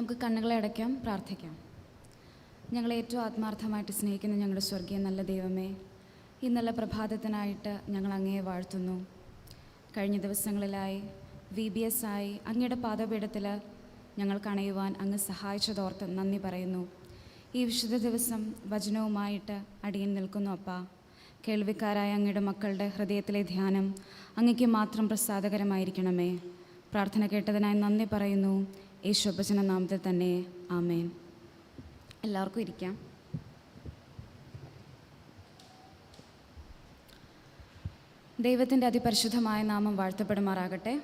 നമുക്ക് കണ്ണുകളെ അടയ്ക്കാം പ്രാർത്ഥിക്കാം. ഞങ്ങളെ ഏറ്റവും ആത്മാർത്ഥമായിട്ട് സ്നേഹിക്കുന്ന ഞങ്ങളുടെ സ്വർഗീയ നല്ല ദൈവമേ ഈ നല്ല പ്രഭാതത്തിനായിട്ട് ഞങ്ങൾ അങ്ങയെ വാഴ്ത്തുന്നു. കഴിഞ്ഞ ദിവസങ്ങളിലായി വി ബി എസ് ആയി അങ്ങയുടെ പാദപീഠത്തിൽ ഞങ്ങൾ കണയുവാൻ അങ്ങ് സഹായിച്ചതോർത്ത് നന്ദി പറയുന്നു. ഈ വിശുദ്ധ ദിവസം വചനവുമായിട്ട് അടിയൻ നിൽക്കുന്നു അപ്പ. കേൾവിക്കാരായ അങ്ങയുടെ മക്കളുടെ ഹൃദയത്തിലെ ധ്യാനം അങ്ങയ്ക്ക് മാത്രം പ്രസാദകരമായിരിക്കണമേ. പ്രാർത്ഥന കേട്ടതിനായി നന്ദി പറയുന്നു. യേശുഭജന നാമത്തിൽ തന്നെ ആമേൻ. എല്ലാവർക്കും ഇരിക്കാം. ദൈവത്തിന്റെ അതിപരിശുദ്ധമായ നാമം വാഴ്ത്തപ്പെടുമാറാകട്ടെ.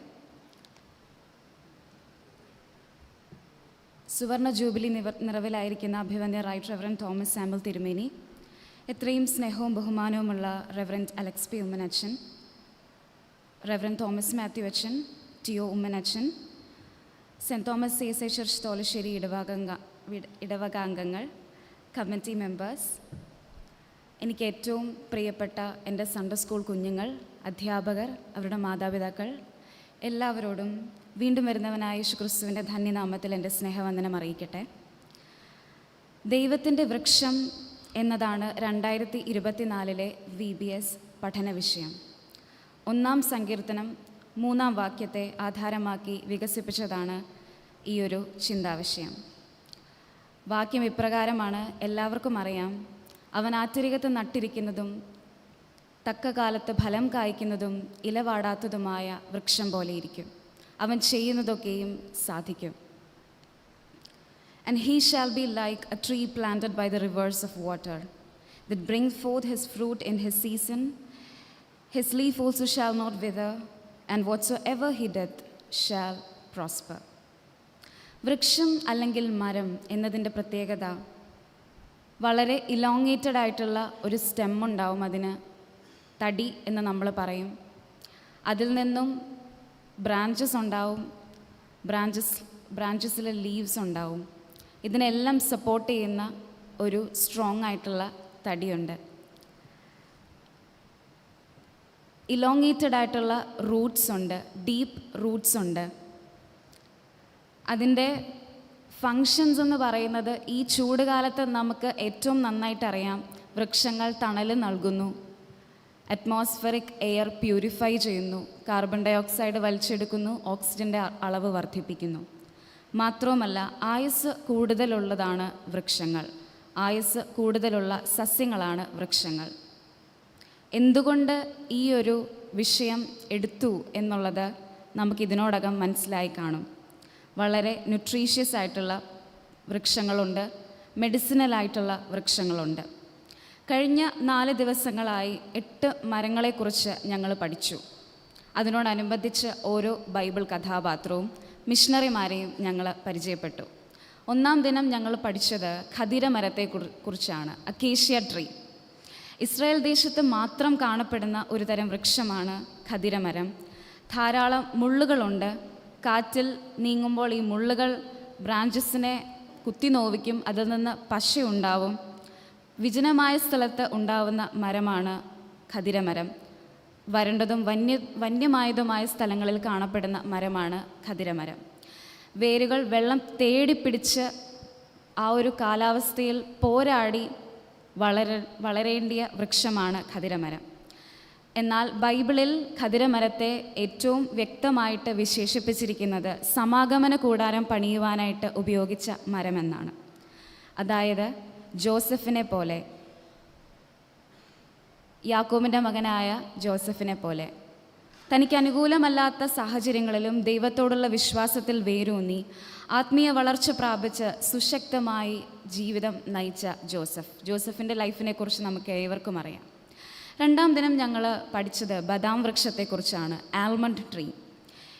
സുവർണ ജൂബിലി നിവ നിറവിലായിരിക്കുന്ന അഭിവന്യ റൈറ്റ് റെവറൻ തോമസ് സാമ്പിൾ തിരുമേനി. എത്രയും സ്നേഹവും ബഹുമാനവുമുള്ള reverend Alex P Ummenachan reverend Thomas Mathew അച്ഛൻ T O Ummenachan saint Thomas C S I church Tholassery ഇടവകാംഗ ഇടവകാംഗങ്ങൾ കമ്മിറ്റി മെമ്പേഴ്സ് എനിക്ക് ഏറ്റവും പ്രിയപ്പെട്ട എന്റെ സൺഡേ സ്കൂൾ കുഞ്ഞുങ്ങൾ അധ്യാപകർ അവരുടെ മാതാപിതാക്കൾ എല്ലാവരോടും വീണ്ടും വരുന്നവനായ യേശു ക്രിസ്തുവിന്റെ ധന്യനാമത്തിൽ എന്റെ സ്നേഹവന്ദനം അറിയിക്കട്ടെ. ദൈവത്തിന്റെ വൃക്ഷം എന്നതാണ് രണ്ടായിരത്തി ഇരുപത്തിനാലിലെ വി ബി എസ് പഠന വിഷയം ഒന്നാം സങ്കീർത്തനം മൂന്നാം വാക്യത്തെ ആധാരമാക്കി വികസിപ്പിച്ചതാണ് ഈ ഒരു ചിന്താവിഷയം. വാക്യം ഇപ്രകാരമാണ് എല്ലാവർക്കും അറിയാം അവൻ ആറ്റരികത്ത് നട്ടിരിക്കുന്നതും തക്ക കാലത്ത് ഫലം കായ്ക്കുന്നതും ഇലവാടാത്തതുമായ വൃക്ഷം പോലെയിരിക്കും അവൻ ചെയ്യുന്നതൊക്കെയും സാധിക്കും. And he shall be like a tree planted by the rivers of water that brings forth his fruit in his season his leaf also shall not wither, and whatsoever he doeth shall prosper വൃക്ഷം അല്ലെങ്കിൽ മരം എന്നതിന്റെ പ്രത്യേകത വളരെ elongated ആയിട്ടുള്ള ഒരു stem ഉണ്ടാവും അതിന് തടി എന്ന് നമ്മൾ പറയും. അതിൽ നിന്നും ബ്രാഞ്ചസ് ഉണ്ടാവും ബ്രാഞ്ചസ് ബ്രാഞ്ചസിലെ ലീവ്സ് ഉണ്ടാവും. ഇതിനെല്ലാം സപ്പോർട്ട് ചെയ്യുന്ന ഒരു സ്ട്രോങ് ആയിട്ടുള്ള തടിയുണ്ട്. ഇലോങ്ങേറ്റഡ് ആയിട്ടുള്ള റൂട്ട്സ് ഉണ്ട് ഡീപ്പ് റൂട്ട്സ് ഉണ്ട്. അതിന്റെ ഫങ്ഷൻസ് എന്ന് പറയുന്നത് ഈ ചൂടുകാലത്ത് നമുക്ക് ഏറ്റവും നന്നായിട്ട് അറിയാം. വൃക്ഷങ്ങൾ തണൽ നൽകുന്നു. അറ്റ്മോസ്ഫറിക് എയർ പ്യൂരിഫൈ ചെയ്യുന്നു. കാർബൺ ഡൈ ഓക്സൈഡ് വലിച്ചെടുക്കുന്നു ഓക്സിജന്റെ അളവ് വർദ്ധിപ്പിക്കുന്നു. മാത്രവുമല്ല ആയുസ് കൂടുതലുള്ളതാണ് വൃക്ഷങ്ങൾ. ആയുസ് കൂടുതലുള്ള സസ്യങ്ങളാണ് വൃക്ഷങ്ങൾ. എന്തുകൊണ്ട് ഈ ഒരു വിഷയം എടുത്തു എന്നുള്ളത് നമുക്കിതിനോടകം മനസ്സിലായി കാണും. വളരെ ന്യൂട്രീഷ്യസ് ആയിട്ടുള്ള വൃക്ഷങ്ങളുണ്ട് മെഡിസിനലായിട്ടുള്ള വൃക്ഷങ്ങളുണ്ട്. കഴിഞ്ഞ നാല് ദിവസങ്ങളായി എട്ട് മരങ്ങളെക്കുറിച്ച് ഞങ്ങൾ പഠിച്ചു. അതിനോടനുബന്ധിച്ച് ഓരോ ബൈബിൾ കഥാപാത്രവും മിഷണറിമാരെയും ഞങ്ങൾ പരിചയപ്പെട്ടു. ഒന്നാം ദിനം ഞങ്ങൾ പഠിച്ചത് ഖദിര മരത്തെ കുറിച്ചാണ് അക്കേഷ്യ ട്രീ. ഇസ്രായേൽ ദേശത്ത് മാത്രം കാണപ്പെടുന്ന ഒരു തരം വൃക്ഷമാണ് ഖതിരമരം ധാരാളം മുള്ളുകളുണ്ട്. കാറ്റിൽ നീങ്ങുമ്പോൾ ഈ മുള്ളുകൾ ബ്രാഞ്ചസിനെ കുത്തി നോവിക്കും അതിൽ നിന്ന് പശയുണ്ടാവും വിജനമായ സ്ഥലത്ത് ഉണ്ടാവുന്ന മരമാണ് ഖതിരമരം വരണ്ടതും വന്യ വന്യമായതുമായ സ്ഥലങ്ങളിൽ കാണപ്പെടുന്ന മരമാണ് ഖതിരമരം വേരുകൾ വെള്ളം തേടിപ്പിടിച്ച് ആ ഒരു കാലാവസ്ഥയിൽ പോരാടി വളര വളരേണ്ടിയ വൃക്ഷമാണ് ഖതിരമരം എന്നാൽ ബൈബിളിൽ ഖതിരമരത്തെ ഏറ്റവും വ്യക്തമായിട്ട് വിശേഷിപ്പിച്ചിരിക്കുന്നത് സമാഗമന കൂടാരം പണിയുവാനായിട്ട് ഉപയോഗിച്ച മരമെന്നാണ്. അതായത് ജോസഫിനെ പോലെ യാക്കോമിന്റെ മകനായ ജോസഫിനെ പോലെ തനിക്ക് അനുകൂലമല്ലാത്ത സാഹചര്യങ്ങളിലും ദൈവത്തോടുള്ള വിശ്വാസത്തിൽ വേരൂന്നി ആത്മീയ വളർച്ച പ്രാപിച്ച് സുശക്തമായി ജീവിതം നയിച്ച ജോസഫ്. ജോസഫിന്റെ ലൈഫിനെക്കുറിച്ച് നമുക്ക് ഏവർക്കും അറിയാം. രണ്ടാം ദിനം ഞങ്ങൾ പഠിച്ചത് ബദാം വൃക്ഷത്തെക്കുറിച്ചാണ് ആൽമണ്ട് ട്രീ.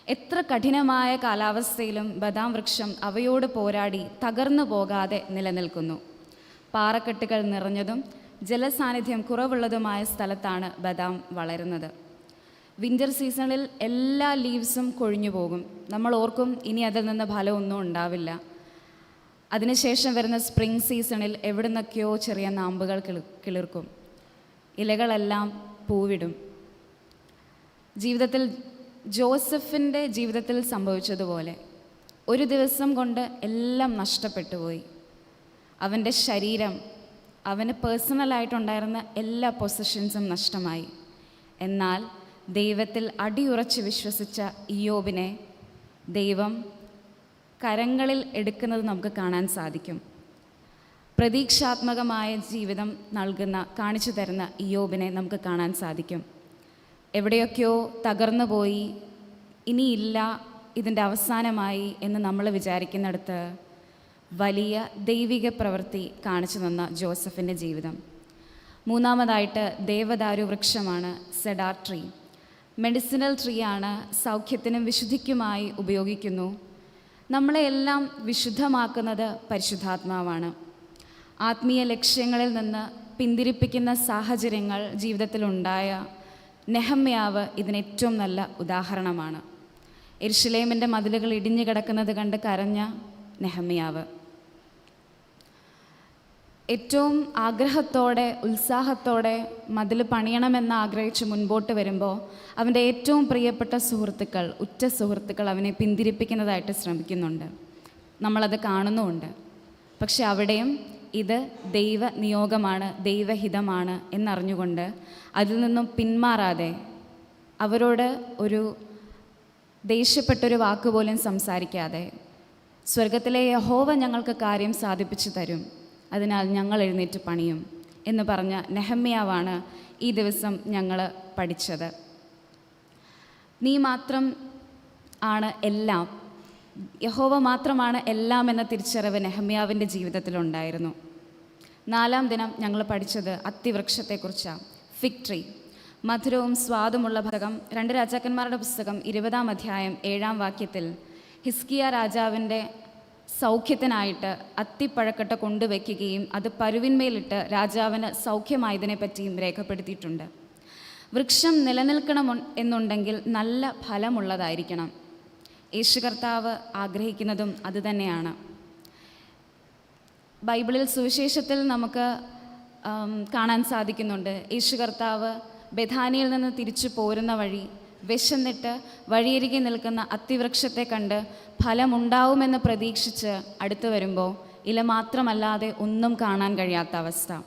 എത്ര കഠിനമായ കാലാവസ്ഥയിലും ബദാം വൃക്ഷം അവയോട് പോരാടി തകർന്നു പോകാതെ നിലനിൽക്കുന്നു. പാറക്കെട്ടുകൾ നിറഞ്ഞതും ജലസാന്നിധ്യം കുറവുള്ളതുമായ സ്ഥലത്താണ് ബദാം വളരുന്നത്. വിന്റർ സീസണിൽ എല്ലാ ലീവ്സും കൊഴിഞ്ഞു പോകും നമ്മൾ ഓർക്കും ഇനി അതിൽ നിന്ന് ഫലമൊന്നും ഉണ്ടാവില്ല. അതിനുശേഷം വരുന്ന സ്പ്രിംഗ് സീസണിൽ എവിടെ നിന്നൊക്കെയോ ചെറിയ നാമ്പുകൾ കിളി കിളിർക്കും. ഇലകളെല്ലാം പൂവിടും. ജീവിതത്തിൽ ജോസഫിന്റെ ജീവിതത്തിൽ സംഭവിച്ചതുപോലെ ഒരു ദിവസം കൊണ്ട് എല്ലാം നഷ്ടപ്പെട്ടു പോയി അവന്റെ ശരീരം അവന് പേഴ്സണലായിട്ടുണ്ടായിരുന്ന എല്ലാ പൊസിഷൻസും നഷ്ടമായി. എന്നാൽ ദൈവത്തിൽ അടിയുറച്ച് വിശ്വസിച്ച ഇയോബിനെ ദൈവം കരങ്ങളിൽ എടുക്കുന്നത് നമുക്ക് കാണാൻ സാധിക്കും. പ്രതീക്ഷാത്മകമായ ജീവിതം നൽകുന്ന കാണിച്ചു തരുന്ന ഇയോബിനെ നമുക്ക് കാണാൻ സാധിക്കും. എവിടെയൊക്കെയോ തകർന്നു പോയി ഇനിയില്ല ഇതിന്റെ അവസാനമായി എന്ന് നമ്മൾ വിചാരിക്കുന്നിടത്ത് വലിയ ദൈവിക പ്രവൃത്തി കാണിച്ചു തന്ന ജോസഫിന്റെ ജീവിതം. മൂന്നാമതായിട്ട് ദേവദാരു വൃക്ഷമാണ് സെഡാർ ട്രീ. മെഡിസിനൽ ട്രീ ആണ് സൗഖ്യത്തിനും വിശുദ്ധിക്കുമായി ഉപയോഗിക്കുന്നു. നമ്മളെ എല്ലാം വിശുദ്ധമാക്കുന്നത് പരിശുദ്ധാത്മാവാണ്. ആത്മീയ ലക്ഷ്യങ്ങളിൽ നിന്ന് പിന്തിരിപ്പിക്കുന്ന സാഹചര്യങ്ങൾ ജീവിതത്തിലുണ്ടായ നെഹമ്യാവ് ഇതിനേറ്റവും നല്ല ഉദാഹരണമാണ്. എരിശിലേമിന്റെ മതിലുകൾ ഇടിഞ്ഞു കിടക്കുന്നത് കണ്ട് കരഞ്ഞ നെഹമ്യാവ്. ഏറ്റവും ആഗ്രഹത്തോടെ ഉത്സാഹത്തോടെ മതിൽ പണിയണമെന്ന് ആഗ്രഹിച്ച് മുൻപോട്ട് വരുമ്പോൾ അവന്റെ ഏറ്റവും പ്രിയപ്പെട്ട സുഹൃത്തുക്കൾ ഉറ്റ സുഹൃത്തുക്കൾ അവനെ പിന്തിരിപ്പിക്കുന്നതായിട്ട് ശ്രമിക്കുന്നുണ്ട്. നമ്മളത് കാണുന്നുമുണ്ട്. പക്ഷെ അവിടെയും ഇത് ദൈവ നിയോഗമാണ് ദൈവഹിതമാണ് എന്നറിഞ്ഞുകൊണ്ട് അതിൽ നിന്നും പിന്മാറാതെ അവരോട് ഒരു ദേഷ്യപ്പെട്ടൊരു വാക്കുപോലും സംസാരിക്കാതെ സ്വർഗത്തിലെ യഹോവ ഞങ്ങൾക്ക് കാര്യം സാധിപ്പിച്ചു തരും. അതിനാൽ ഞങ്ങൾ എഴുന്നേറ്റ് പണിയും എന്ന് പറഞ്ഞ നെഹമ്യാവാണ് ഈ ദിവസം ഞങ്ങൾ പഠിച്ചത്. നീ മാത്രം ആണ് എല്ലാം. യഹോവ മാത്രമാണ് എല്ലാം എന്ന തിരിച്ചറിവ് നെഹമ്യാവിന്റെ ജീവിതത്തിലുണ്ടായിരുന്നു. നാലാം ദിനം ഞങ്ങൾ പഠിച്ചത് അത്തിവൃക്ഷത്തെക്കുറിച്ചാണ് ഫിക്ട്രി മധുരവും സ്വാദുമുള്ള ഭാഗം രണ്ട് രാജാക്കന്മാരുടെ പുസ്തകം. ഇരുപതാം അധ്യായം ഏഴാം വാക്യത്തിൽ ഹിസ്കിയ രാജാവിന്റെ സൗഖ്യത്തിനായിട്ട് അത്തിപ്പഴക്കട്ട കൊണ്ടുവയ്ക്കുകയും അത് പരുവിന്മേലിട്ട് രാജാവിന് സൗഖ്യമായതിനെ പറ്റിയും രേഖപ്പെടുത്തിയിട്ടുണ്ട്. വൃക്ഷം നിലനിൽക്കണം എന്നുണ്ടെങ്കിൽ നല്ല ഫലമുള്ളതായിരിക്കണം. യേശു കർത്താവ് ആഗ്രഹിക്കുന്നതും അതുതന്നെയാണ്. ബൈബിളിൽ സുവിശേഷത്തിൽ നമുക്ക് കാണാൻ സാധിക്കുന്നുണ്ട്. യേശു കർത്താവ് ബഥാനിയിൽ നിന്ന് തിരിച്ചു പോരുന്ന വഴി വിശന്നിട്ട് വഴിയരികെ നിൽക്കുന്ന അത്തിവൃക്ഷത്തെ കണ്ട് ഫലമുണ്ടാവുമെന്ന് പ്രതീക്ഷിച്ച് അടുത്തു വരുമ്പോൾ ഇല മാത്രമല്ലാതെ ഒന്നും കാണാൻ കഴിയാത്ത അവസ്ഥ.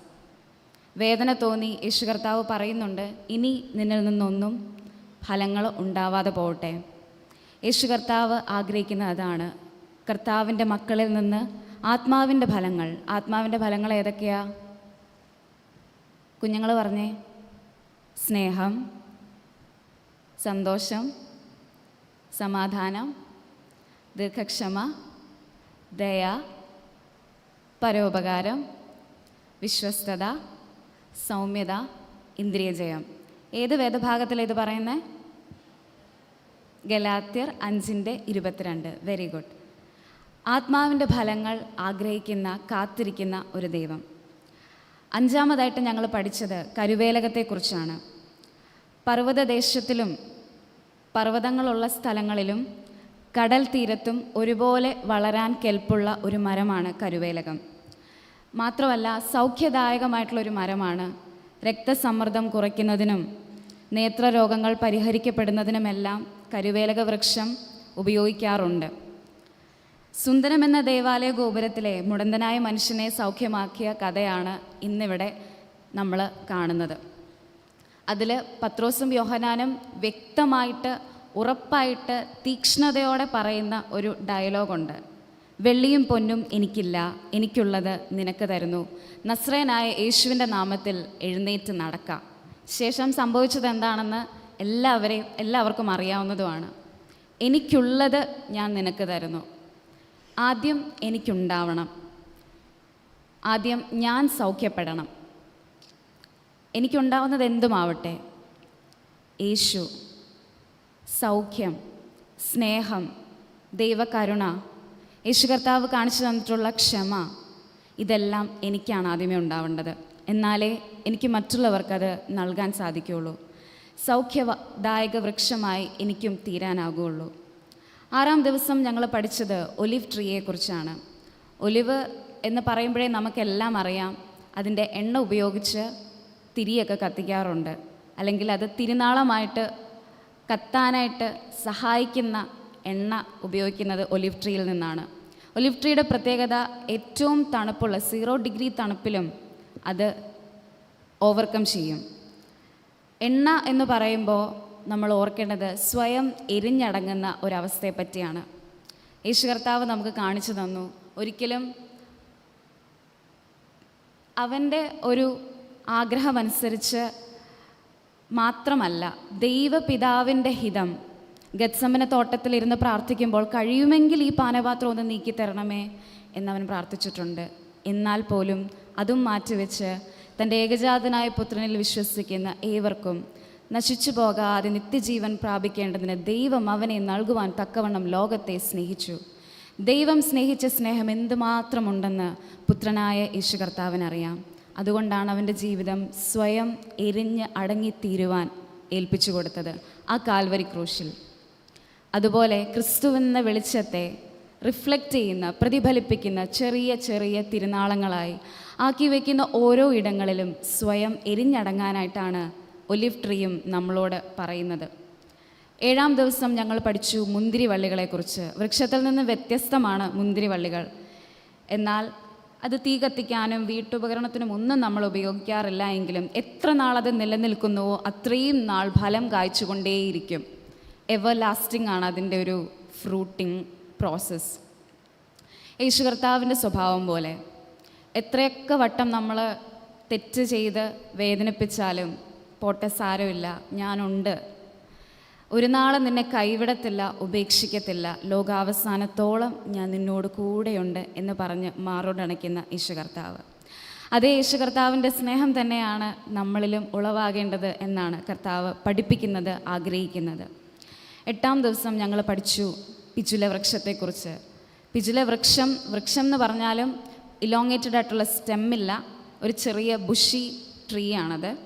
വേദന തോന്നി യേശു കർത്താവ് പറയുന്നുണ്ട് ഇനി നിന്നിൽ നിന്നൊന്നും ഫലങ്ങൾ ഉണ്ടാവാതെ പോകട്ടെ. യേശു കർത്താവ് ആഗ്രഹിക്കുന്ന അതാണ്. കർത്താവിന്റെ മക്കളിൽ നിന്ന് ആത്മാവിന്റെ ഫലങ്ങൾ ആത്മാവിന്റെ ഫലങ്ങൾ ഏതൊക്കെയാ? കുഞ്ഞുങ്ങൾ പറഞ്ഞേ സ്നേഹം സന്തോഷം സമാധാനം ദീർഘക്ഷമ ദയ പരോപകാരം വിശ്വസ്തത സൗമ്യത ഇന്ദ്രിയജയം. ഏത് വേദഭാഗത്തിലാണ് ഇത് പറയുന്നത് ഗലാത്യർ അഞ്ചിന്റെ ഇരുപത്തിരണ്ട്. വെരി ഗുഡ് ആത്മാവിന്റെ ഫലങ്ങൾ ആഗ്രഹിക്കുന്ന കാത്തിരിക്കുന്ന ഒരു ദൈവം. അഞ്ചാമതായിട്ട് ഞങ്ങൾ പഠിച്ചത് കരുവേലകത്തെക്കുറിച്ചാണ്. പർവതദേശത്തിലും പർവതങ്ങളുള്ള സ്ഥലങ്ങളിലും കടൽ തീരത്തും ഒരുപോലെ വളരാൻ കെൽപ്പുള്ള ഒരു മരമാണ് കരുവേലകം. മാത്രമല്ല സൗഖ്യദായകമായിട്ടുള്ളൊരു മരമാണ് രക്തസമ്മർദ്ദം കുറയ്ക്കുന്നതിനും നേത്രരോഗങ്ങൾ പരിഹരിക്കപ്പെടുന്നതിനുമെല്ലാം കരുവേലക വൃക്ഷം ഉപയോഗിക്കാറുണ്ട്. സുന്ദരം എന്ന ദേവാലയ ഗോപുരത്തിലെ മുടന്തനായ മനുഷ്യനെ സൗഖ്യമാക്കിയ കഥയാണ് ഇന്നിവിടെ നമ്മൾ കാണുന്നത്. അതിൽ പത്രോസും യോഹനാനും വ്യക്തമായിട്ട് ഉറപ്പായിട്ട് തീക്ഷ്ണതയോടെ പറയുന്ന ഒരു ഡയലോഗുണ്ട്. വെള്ളിയും പൊന്നും എനിക്കില്ല എനിക്കുള്ളത് നിനക്ക് തരുന്നു. നസ്രയനായ യേശുവിന്റെ നാമത്തിൽ എഴുന്നേറ്റ് നടക്കാം. ശേഷം സംഭവിച്ചത് എന്താണെന്ന് എല്ലാവരെയും എല്ലാവർക്കും അറിയാവുന്നതുമാണ്. എനിക്കുള്ളത് ഞാൻ നിനക്ക് തരുന്നു. ആദ്യം എനിക്കുണ്ടാവണം. ആദ്യം ഞാൻ സൗഖ്യപ്പെടണം. എനിക്കുണ്ടാവുന്നത് എന്തുമാവട്ടെ യേശു സൗഖ്യം സ്നേഹം ദൈവകരുണ യേശു കർത്താവ് കാണിച്ചു തന്നിട്ടുള്ള ക്ഷമ ഇതെല്ലാം എനിക്കാണ് ആദ്യമേ ഉണ്ടാവേണ്ടത്. എന്നാലേ എനിക്ക് മറ്റുള്ളവർക്കത് നൽകാൻ സാധിക്കുകയുള്ളൂ. സൗഖ്യദായക വൃക്ഷമായി എനിക്കും തീരാനാകുകയുള്ളൂ. ആറാം ദിവസം ഞങ്ങൾ പഠിച്ചത് ഒലിവ് ട്രീയെക്കുറിച്ചാണ്. ഒലിവ് എന്ന് പറയുമ്പോഴേ നമുക്കെല്ലാം അറിയാം. അതിന്റെ എണ്ണ ഉപയോഗിച്ച് തിരിയൊക്കെ കത്തിക്കാറുണ്ട്. അല്ലെങ്കിൽ അത് തിരുനാളമായിട്ട് കത്താനായിട്ട് സഹായിക്കുന്ന എണ്ണ ഉപയോഗിക്കുന്നത് ഒലിവ് ട്രീയിൽ നിന്നാണ്. ഒലിവ് ട്രീയുടെ പ്രത്യേകത ഏറ്റവും തണുപ്പുള്ള സീറോ ഡിഗ്രി തണുപ്പിലും അത് ഓവർകം ചെയ്യും. എണ്ണ എന്ന് പറയുമ്പോൾ നമ്മൾ ഓർക്കേണ്ടത് സ്വയം എരിഞ്ഞടങ്ങുന്ന ഒരവസ്ഥയെ പറ്റിയാണ്. യേശു കർത്താവ് നമുക്ക് കാണിച്ചു തന്നു. ഒരിക്കലും അവന്റെ ഒരു ആഗ്രഹമനുസരിച്ച് മാത്രമല്ല ദൈവപിതാവിന്റെ ഹിതം ഗത്സമന തോട്ടത്തിലിരുന്ന് പ്രാർത്ഥിക്കുമ്പോൾ കഴിയുമെങ്കിൽ ഈ പാനപാത്രം ഒന്ന് നീക്കി തരണമേ എന്നവൻ പ്രാർത്ഥിച്ചിട്ടുണ്ട്. എന്നാൽ പോലും അതും മാറ്റിവെച്ച് തന്റെ ഏകജാതനായ പുത്രനിൽ വിശ്വസിക്കുന്ന ഏവർക്കും നശിച്ചു പോകാതെ നിത്യജീവൻ പ്രാപിക്കേണ്ടതിന് ദൈവം അവനെ നൽകുവാൻ തക്കവണ്ണം ലോകത്തെ സ്നേഹിച്ചു. ദൈവം സ്നേഹിച്ച സ്നേഹം എന്തുമാത്രമുണ്ടെന്ന് പുത്രനായ യേശു കർത്താവിനറിയാം. അതുകൊണ്ടാണ് അവന്റെ ജീവിതം സ്വയം എരിഞ്ഞ് അടങ്ങിത്തീരുവാൻ ഏൽപ്പിച്ചു കൊടുത്തത് ആ കാൽവരി ക്രൂശിൽ. അതുപോലെ ക്രിസ്തുവെന്ന വെളിച്ചത്തെ റിഫ്ലക്റ്റ് ചെയ്യുന്ന പ്രതിഫലിപ്പിക്കുന്ന ചെറിയ ചെറിയ തിരുനാളങ്ങളായി ആക്കി വയ്ക്കുന്ന ഓരോ ഇടങ്ങളിലും സ്വയം എരിഞ്ഞടങ്ങാനായിട്ടാണ് ഒലിവ് ട്രീയും നമ്മളോട് പറയുന്നത്. ഏഴാം ദിവസം ഞങ്ങൾ പഠിച്ചു മുന്തിരി വള്ളികളെക്കുറിച്ച് വൃക്ഷത്തിൽ നിന്ന് വ്യത്യസ്തമാണ് മുന്തിരി വള്ളികൾ എന്നാൽ അത് തീ കത്തിക്കാനും വീട്ടുപകരണത്തിനും ഒന്നും നമ്മൾ ഉപയോഗിക്കാറില്ല എങ്കിലും എത്ര നാളത് നിലനിൽക്കുന്നുവോ അത്രയും നാൾ ഫലം കായ്ച്ചുകൊണ്ടേയിരിക്കും. എവർ ലാസ്റ്റിംഗ് ആണ് അതിന്റെ ഒരു ഫ്രൂട്ടിങ് പ്രോസസ്സ് യേശു കർത്താവിന്റെ സ്വഭാവം പോലെ എത്രയൊക്കെ വട്ടം നമ്മൾ തെറ്റ് ചെയ്ത് വേദനിപ്പിച്ചാലും പോട്ടെ സാരമില്ല ഞാനുണ്ട്. ഒരു നാളും നിന്നെ കൈവിടത്തില്ല ഉപേക്ഷിക്കത്തില്ല. ലോകാവസാനത്തോളം ഞാൻ നിന്നോട് കൂടെയുണ്ട് എന്ന് പറഞ്ഞ് മാറോടണയ്ക്കുന്ന യേശു കർത്താവ് അതേ യേശു കർത്താവിന്റെ സ്നേഹം തന്നെയാണ് നമ്മളിലും ഉളവാകേണ്ടത് എന്നാണ് കർത്താവ് പഠിപ്പിക്കുന്നത് ആഗ്രഹിക്കുന്നത്. എട്ടാം ദിവസം ഞങ്ങൾ പഠിച്ചു പിജുല വൃക്ഷത്തെക്കുറിച്ച്. പിജുല വൃക്ഷം വൃക്ഷം എന്ന് പറഞ്ഞാലും ഇലോങ്ങേറ്റഡ് ആയിട്ടുള്ള സ്റ്റെമ്മില്ല ഒരു ചെറിയ ബുഷി ട്രീ ആണത്.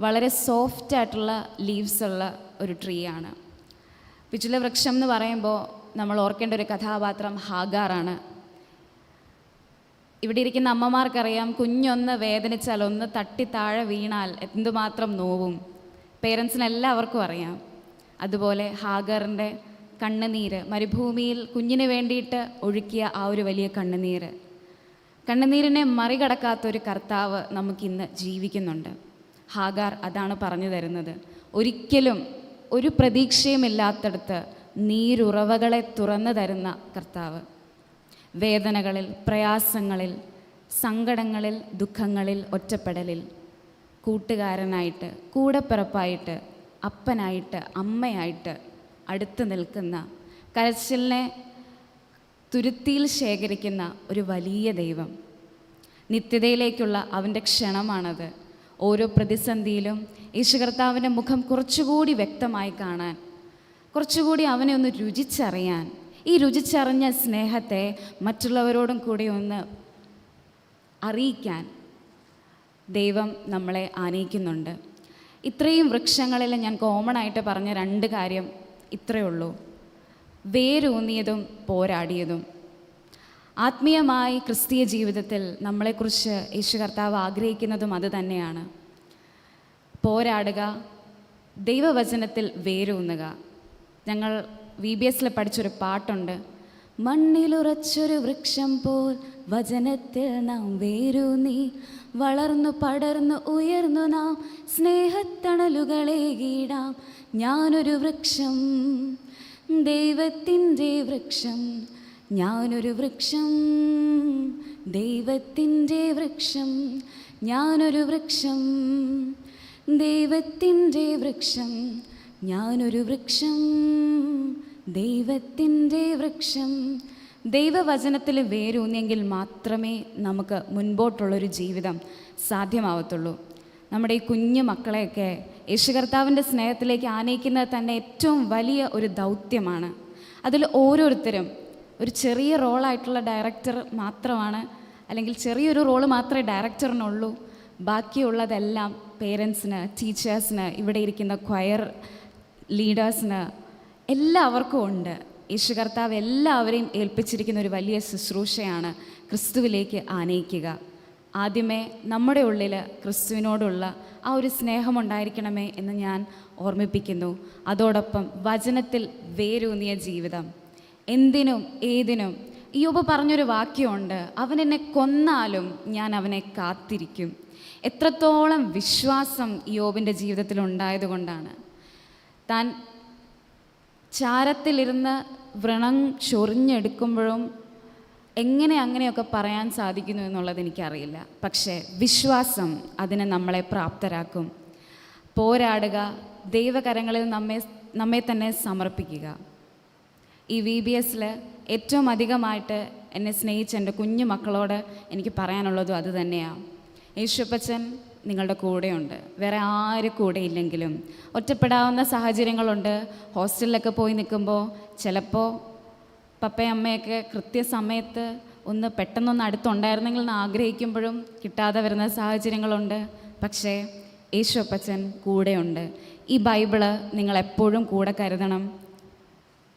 വളരെ സോഫ്റ്റ് ആയിട്ടുള്ള ലീവ്സ് ഉള്ള ഒരു ട്രീ ആണ് പിച്ചുല വൃക്ഷം എന്ന് പറയുമ്പോൾ നമ്മൾ ഓർക്കേണ്ട ഒരു കഥാപാത്രം ഹാഗാറാണ്. ഇവിടെ ഇരിക്കുന്ന അമ്മമാർക്കറിയാം കുഞ്ഞൊന്ന് വേദനിച്ചാൽ ഒന്ന് തട്ടി താഴെ വീണാൽ എന്തുമാത്രം നോവും. പേരൻസിന് എല്ലാവർക്കും അറിയാം. അതുപോലെ ഹാഗറിന്റെ കണ്ണുനീര് മരുഭൂമിയിൽ കുഞ്ഞിന് വേണ്ടിയിട്ട് ഒഴുക്കിയ ആ ഒരു വലിയ കണ്ണുനീര്. കണ്ണുനീരിനെ മറികടക്കാത്തൊരു കർത്താവ് നമുക്കിന്ന് ജീവിക്കുന്നുണ്ട്. ഹാഗാർ അതാണ് പറഞ്ഞു തരുന്നത്. ഒരിക്കലും ഒരു പ്രതീക്ഷയുമില്ലാത്തടത്ത് നീരുറവകളെ തുറന്നു തരുന്ന കർത്താവ്. വേദനകളിൽ പ്രയാസങ്ങളിൽ സങ്കടങ്ങളിൽ ദുഃഖങ്ങളിൽ ഒറ്റപ്പെടലിൽ കൂട്ടുകാരനായിട്ട് കൂടെപ്പിറപ്പായിട്ട് അപ്പനായിട്ട് അമ്മയായിട്ട് അടുത്ത് നിൽക്കുന്ന കരച്ചിലിനെ തുരുത്തിയിൽ ശേഖരിക്കുന്ന ഒരു വലിയ ദൈവം. നിത്യതയിലേക്കുള്ള അവന്റെ ക്ഷണമാണത്. ഓരോ പ്രതിസന്ധിയിലും യേശു കർത്താവിന്റെ മുഖം കുറച്ചുകൂടി വ്യക്തമായി കാണാൻ കുറച്ചുകൂടി അവനെ ഒന്ന് രുചിച്ചറിയാൻ ഈ രുചിച്ചറിഞ്ഞ സ്നേഹത്തെ മറ്റുള്ളവരോടും കൂടി ഒന്ന് അറിയിക്കാൻ ദൈവം നമ്മളെ ആനയിക്കുന്നുണ്ട്. ഇത്രയും വൃക്ഷങ്ങളിൽ ഞാൻ കോമൺ ആയിട്ട് പറഞ്ഞ രണ്ട് കാര്യം ഇത്രയേ ഉള്ളൂ. വേരൂന്നിയതും പോരാടിയതും. ആത്മീയമായി ക്രിസ്തീയ ജീവിതത്തിൽ നമ്മളെക്കുറിച്ച് യേശു കർത്താവ് ആഗ്രഹിക്കുന്നതും അത് തന്നെയാണ്. പോരാടുക ദൈവവചനത്തിൽ വേരൂന്നുക. ഞങ്ങൾ വി ബി എസിൽ പഠിച്ചൊരു പാട്ടുണ്ട്. മണ്ണിലുറച്ചൊരു വൃക്ഷം പോൽ വചനത്തിൽ നാം വേരൂന്നി. വളർന്നു പടർന്നു ഉയർന്നു നാം സ്നേഹത്തണലുകളെ കീടാം ഞാനൊരു വൃക്ഷം ദൈവത്തിന്റെ വൃക്ഷം ഞാനൊരു വൃക്ഷം ദൈവത്തിന്റെ വൃക്ഷം. ഞാനൊരു വൃക്ഷം ദൈവത്തിന്റെ വൃക്ഷം. ഞാനൊരു വൃക്ഷം ദൈവത്തിന്റെ വൃക്ഷം. ദൈവവചനത്തിൽ വേരൂന്നിയെങ്കിൽ മാത്രമേ നമുക്ക് മുൻപോട്ടുള്ളൊരു ജീവിതം സാധ്യമാവത്തുള്ളൂ. നമ്മുടെ ഈ കുഞ്ഞു മക്കളെയൊക്കെ യേശു കർത്താവിന്റെ സ്നേഹത്തിലേക്ക് ആനയിക്കുന്നത് തന്നെ ഏറ്റവും വലിയ ഒരു ദൗത്യമാണ്. അതിൽ ഓരോരുത്തരും ഒരു ചെറിയ റോളായിട്ടുള്ള ഡയറക്ടർ മാത്രമാണ്. അല്ലെങ്കിൽ ചെറിയൊരു റോൾ മാത്രമേ ഡയറക്ടറിനുള്ളൂ ബാക്കിയുള്ളതെല്ലാം പേരൻസിന് ടീച്ചേഴ്സിന് ഇവിടെ ഇരിക്കുന്ന ക്വയർ ലീഡേഴ്സിന് എല്ലാവർക്കും ഉണ്ട്. യേശു കർത്താവ് എല്ലാവരെയും ഏൽപ്പിച്ചിരിക്കുന്ന ഒരു വലിയ ശുശ്രൂഷയാണ് ക്രിസ്തുവിലേക്ക് ആനയിക്കുക. ആദ്യമേ നമ്മുടെ ഉള്ളിൽ ക്രിസ്തുവിനോടുള്ള ആ ഒരു സ്നേഹമുണ്ടായിരിക്കണമേ എന്ന് ഞാൻ ഓർമ്മിപ്പിക്കുന്നു. അതോടൊപ്പം വചനത്തിൽ വേരൂന്നിയ ജീവിതം. എന്തിനും ഏതിനും. യോബ് പറഞ്ഞൊരു വാക്യമുണ്ട്. അവൻ എന്നെ കൊന്നാലും ഞാൻ അവനെ കാത്തിരിക്കും. എത്രത്തോളം വിശ്വാസം യോബിന്റെ ജീവിതത്തിൽ ഉണ്ടായതുകൊണ്ടാണ് താൻ ചാരത്തിലിരുന്ന് വ്രണം ചൊറിഞ്ഞെടുക്കുമ്പോഴും എങ്ങനെ അങ്ങനെയൊക്കെ പറയാൻ സാധിക്കുന്നു എന്നുള്ളത് എനിക്കറിയില്ല. പക്ഷേ വിശ്വാസം അതിനെ നമ്മളെ പ്രാപ്തരാക്കും. പോരാടുക ദൈവകരങ്ങളിൽ നമ്മെ നമ്മെ തന്നെ സമർപ്പിക്കുക. ഈ വി ബി എസിൽ ഏറ്റവും അധികമായിട്ട് എന്നെ സ്നേഹിച്ച എന്റെ കുഞ്ഞു മക്കളോട് എനിക്ക് പറയാനുള്ളതും അത് തന്നെയാണ് യേശുപ്പച്ചൻ നിങ്ങളുടെ കൂടെയുണ്ട്. വേറെ ആരും കൂടെ ഇല്ലെങ്കിലും. ഒറ്റപ്പെടാവുന്ന സാഹചര്യങ്ങളുണ്ട്. ഹോസ്റ്റലിലൊക്കെ പോയി നിൽക്കുമ്പോൾ ചിലപ്പോൾ പപ്പയും അമ്മയൊക്കെ കൃത്യസമയത്ത് ഒന്ന് പെട്ടെന്നൊന്ന് അടുത്തുണ്ടായിരുന്നെങ്കിൽ എന്ന് ആഗ്രഹിക്കുമ്പോഴും കിട്ടാതെ വരുന്ന സാഹചര്യങ്ങളുണ്ട്. പക്ഷേ യേശു അപ്പച്ചൻ കൂടെയുണ്ട്. ഈ ബൈബിൾ നിങ്ങൾ എപ്പോഴും കൂടെ കരുതണം.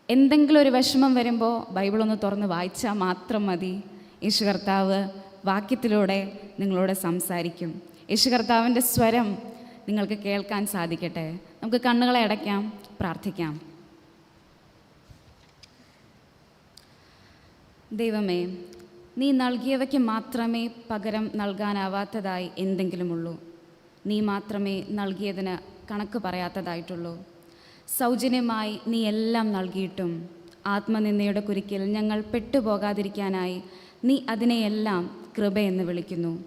എന്തെങ്കിലും ഒരു വിഷമം വരുമ്പോൾ ബൈബിൾ ഒന്ന് തുറന്ന് വായിച്ചാൽ മാത്രം മതി. യേശു കർത്താവ് വാക്യത്തിലൂടെ നിങ്ങളോട് സംസാരിക്കും. യേശു കർത്താവിന്റെ സ്വരം നിങ്ങൾക്ക് കേൾക്കാൻ സാധിക്കട്ടെ. നമുക്ക് കണ്ണുകളെ അടയ്ക്കാം പ്രാർത്ഥിക്കാം. ദൈവമേ നീ നൽകിയവയ്ക്ക് മാത്രമേ പകരം നൽകാനാവാത്തതായി എന്തെങ്കിലുമുള്ളൂ. നീ മാത്രമേ നൽകിയതിന് കണക്ക് പറയാത്തതായിട്ടുള്ളൂ. സൗജന്യമായി നീ എല്ലാം നൽകിയിട്ടും. ആത്മനിന്ദയുടെ കുരുക്കിൽ ഞങ്ങൾ പെട്ടുപോകാതിരിക്കാനായി നീ അതിനെയെല്ലാം കൃപയെന്ന് വിളിക്കുന്നു.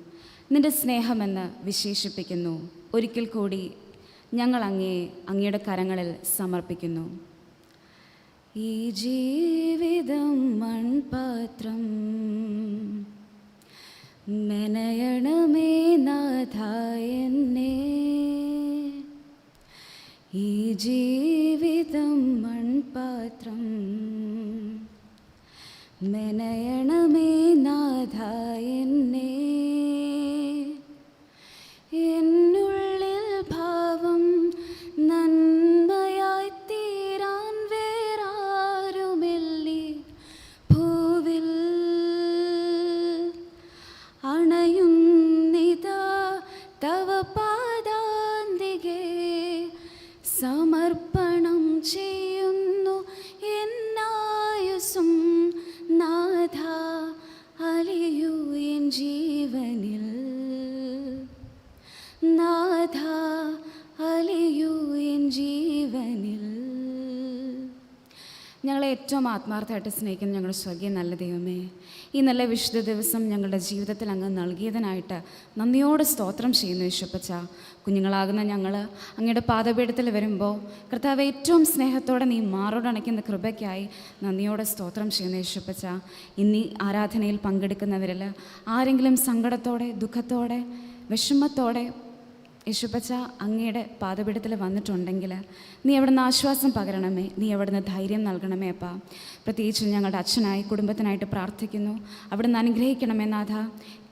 നിന്റെ സ്നേഹമെന്ന് വിശേഷിപ്പിക്കുന്നു. ഒരിക്കൽ കൂടി ഞങ്ങൾ അങ്ങയെ അങ്ങയുടെ കരങ്ങളിൽ സമർപ്പിക്കുന്നു. ഈ ജീവിതം മൺപാത്രം മെനയണമേ നാഥ എന്നെ. ഈ ജീവിതം മൺപാത്രം. മെനയണമേ നാഥ ഏറ്റവും ആത്മാർത്ഥമായിട്ട് സ്നേഹിക്കുന്ന ഞങ്ങളുടെ സ്വർഗീയ നല്ല ദൈവമേ ഈ നല്ല വിശുദ്ധ ദിവസം ഞങ്ങളുടെ ജീവിതത്തിൽ അങ്ങ് നൽകിയതിനായിട്ട് നന്ദിയോടെ സ്തോത്രം ചെയ്യുന്നു യേശുപ്പച്ച കുഞ്ഞുങ്ങളാകുന്ന ഞങ്ങൾ അങ്ങയുടെ പാദപീഠത്തിൽ വരുമ്പോൾ കർത്താവ് ഏറ്റവും സ്നേഹത്തോടെ നീ മാറോടണയ്ക്കുന്ന കൃപയ്ക്കായി നന്ദിയോടെ സ്തോത്രം ചെയ്യുന്നു യേശുപ്പച്ച ഇനി ആരാധനയിൽ പങ്കെടുക്കുന്നവരിൽ ആരെങ്കിലും സങ്കടത്തോടെ ദുഃഖത്തോടെ വിഷമത്തോടെ യേശുപ്പച്ച അങ്ങയുടെ പാതപീഠത്തിൽ വന്നിട്ടുണ്ടെങ്കിൽ നീ അവിടുന്ന് ആശ്വാസം പകരണമേ. നീ അവിടുന്ന് ധൈര്യം നൽകണമേ അപ്പാ. പ്രത്യേകിച്ച് ഞങ്ങളുടെ അച്ഛനായി കുടുംബത്തിനായിട്ട് പ്രാർത്ഥിക്കുന്നു. അവിടുന്ന് അനുഗ്രഹിക്കണമേ നാഥ.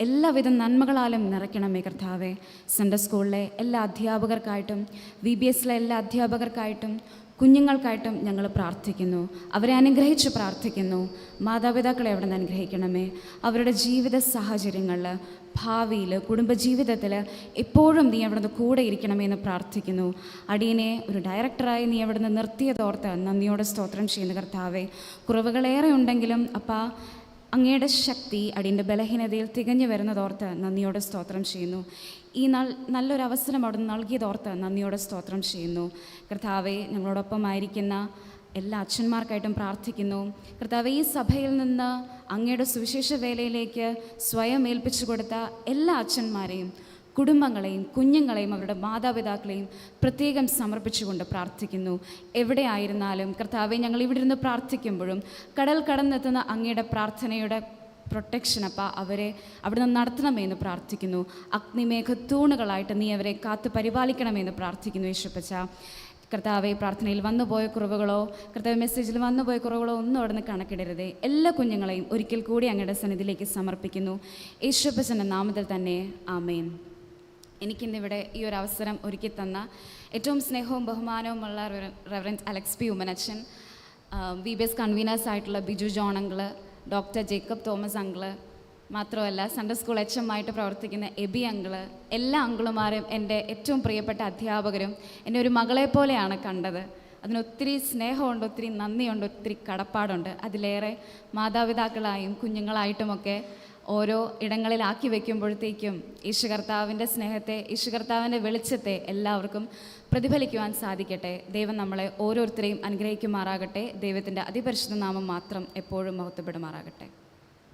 എല്ലാവിധ നന്മകളാലും നിറയ്ക്കണമേ കർത്താവെ. സെൻട്രൽ സ്കൂളിലെ എല്ലാ അധ്യാപകർക്കായിട്ടും വി ബി എസിലെ എല്ലാ അധ്യാപകർക്കായിട്ടും കുഞ്ഞുങ്ങൾക്കായിട്ടും ഞങ്ങൾ പ്രാർത്ഥിക്കുന്നു. അവരെ അനുഗ്രഹിച്ച് പ്രാർത്ഥിക്കുന്നു. മാതാപിതാക്കളെ അവിടെ നിന്ന് അനുഗ്രഹിക്കണമേ. അവരുടെ ജീവിത സാഹചര്യങ്ങളിൽ ഭാവിയിൽ കുടുംബജീവിതത്തിൽ എപ്പോഴും നീ അവിടുന്ന് കൂടെ ഇരിക്കണമേ എന്ന് പ്രാർത്ഥിക്കുന്നു. അടിയനെ ഒരു ഡയറക്ടറായി നീ അവിടുന്ന് നിർത്തിയതോർത്ത് നന്ദിയോടെ സ്തോത്രം ചെയ്യുന്ന കർത്താവെ. കുറവുകളേറെ ഉണ്ടെങ്കിലും അപ്പാ അങ്ങയുടെ ശക്തി അടിയന്റെ ബലഹീനതയിൽ തികഞ്ഞു വരുന്നതോർത്ത് നന്ദിയോടെ സ്തോത്രം ചെയ്യുന്നു. ഈ നാൾ നല്ലൊരു അവസരം അവിടുന്ന് നൽകിയതോർത്ത് നന്ദിയോടെ സ്തോത്രം ചെയ്യുന്നു. കർത്താവെ ഞങ്ങളോടൊപ്പമായിരിക്കുന്ന എല്ലാ അച്ഛന്മാർക്കായിട്ടും പ്രാർത്ഥിക്കുന്നു. കർത്താവ് ഈ സഭയിൽ നിന്ന് അങ്ങയുടെ സുവിശേഷ വേലയിലേക്ക് സ്വയം ഏൽപ്പിച്ചു കൊടുത്ത എല്ലാ അച്ഛന്മാരെയും കുടുംബങ്ങളെയും കുഞ്ഞുങ്ങളെയും അവരുടെ മാതാപിതാക്കളെയും പ്രത്യേകം സമർപ്പിച്ചുകൊണ്ട് പ്രാർത്ഥിക്കുന്നു. എവിടെ ആയിരുന്നാലും കർത്താവെ ഞങ്ങൾ ഇവിടെ ഇരുന്ന് പ്രാർത്ഥിക്കുമ്പോഴും കടൽ കടന്നെത്തുന്ന അങ്ങയുടെ പ്രാർത്ഥനയുടെ പ്രൊട്ടക്ഷൻ അപ്പ അവരെ അവിടുന്ന് നടത്തണമെന്ന് പ്രാർത്ഥിക്കുന്നു. അഗ്നിമേഘത്തൂണുകളായിട്ട് നീ അവരെ കാത്തു പരിപാലിക്കണമെന്ന് പ്രാർത്ഥിക്കുന്നു യേശുപ്പച്ച കർത്താവെ പ്രാർത്ഥനയിൽ വന്നുപോയ കുറവുകളോ കർത്താവ് മെസ്സേജിൽ വന്നുപോയ കുറവുകളോ ഒന്നും അവിടെ നിന്ന് കണക്കിടരുതേ. എല്ലാ കുഞ്ഞുങ്ങളെയും ഒരിക്കൽ കൂടി അങ്ങയുടെ സന്നിധിയിലേക്ക് സമർപ്പിക്കുന്നു. യേശുപ്പച്ചന്റെ നാമത്തിൽ തന്നെ ആമേൻ. എനിക്കിന്നിവിടെ ഈ ഒരു അവസരം ഒരുക്കി തന്ന ഏറ്റവും സ്നേഹവും ബഹുമാനവുമുള്ള reverends Alex P Ummenachan V B S conveners ആയിട്ടുള്ള Biju John uncle doctor Jacob Thomas uncle മാത്രമല്ല സൺഡേ സ്കൂൾ എച്ച് എം ആയിട്ട് പ്രവർത്തിക്കുന്ന എബി അങ്കിൾ എല്ലാ അങ്കിളുമാരും എന്റെ ഏറ്റവും പ്രിയപ്പെട്ട അധ്യാപകരും എന്നെ ഒരു മകളെ പോലെയാണ് കണ്ടത്. അതിനൊത്തിരി സ്നേഹമുണ്ട് ഒത്തിരി നന്ദിയുണ്ട് ഒത്തിരി കടപ്പാടുണ്ട്. അതിലേറെ മാതാപിതാക്കളായും കുഞ്ഞുങ്ങളായിട്ടുമൊക്കെ ഓരോ ഇടങ്ങളിലാക്കി വയ്ക്കുമ്പോഴത്തേക്കും യേശു കർത്താവിന്റെ സ്നേഹത്തെ യേശു കർത്താവിന്റെ വെളിച്ചത്തെ എല്ലാവർക്കും പ്രതിഫലിക്കുവാൻ സാധിക്കട്ടെ. ദൈവം നമ്മളെ ഓരോരുത്തരെയും അനുഗ്രഹിക്കുമാറാകട്ടെ. ദൈവത്തിന്റെ അതിപരിശുദ്ധ നാമം മാത്രം എപ്പോഴും മഹത്വപ്പെടുമാറാകട്ടെ.